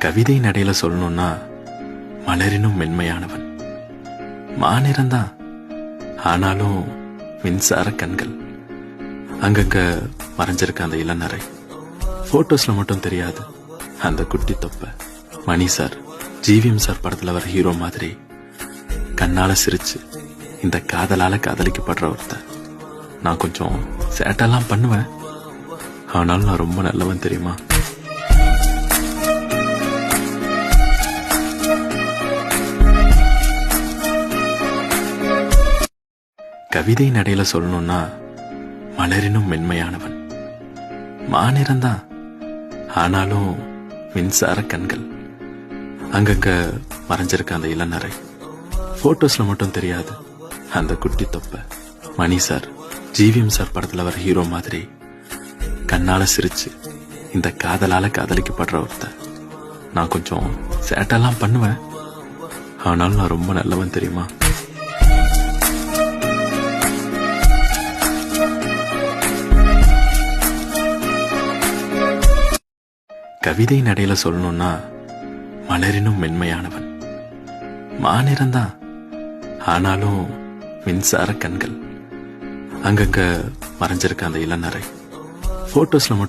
கவிதை நடையில சொல்லணும்னா மலரினும் மென்மையானவன். மாநிறந்தான் ஆனாலும் மின்சார கண்கள். அங்கங்க மறைஞ்சிருக்க அந்த இளநரை. போட்டோஸ்ல மட்டும் தெரியாது. அந்த குட்டி தொப்ப. மணி சார் ஜிவிஎம் சார் படத்துல வர ஹீரோ மாதிரி கண்ணால சிரிச்சு இந்த காதலால காதலிக்கப்படுற ஒருத்தன் நான் கொஞ்சம் சேட்டெல்லாம் பண்ணுவேன். ஆனாலும் நான் ரொம்ப நல்லவன் தெரியுமா? கவிதை நடையில சொல்லணும்னா மலரினும் மென்மையானவன். மாநிறந்தான் ஆனாலும் மின்சார கண்கள். அங்கங்க மறைஞ்சிருக்க அந்த இளநரை. போட்டோஸ்ல மட்டும் தெரியாது. அந்த குட்டி தொப்ப. மணி சார். ஜிவிஎம் சார் படத்துல வர ஹீரோ மாதிரி. கண்ணால சிரிச்சு. இந்த காதலால காதலிக்கப்படுற ஒருத்தன். நான் கொஞ்சம் சேட்டெல்லாம் பண்ணுவேன். ஆனாலும் நான் ரொம்ப நல்லவன் தெரியுமா? கவிதை நடையில சொல்லணும்னா மலரினும் மென்மையானவன். மாநிறந்தான் ஆனாலும் மின்சார கண்கள். அங்கங்க மறைஞ்சிருக்க அந்த இளநரை. போட்டோஸ்ல மட்டும்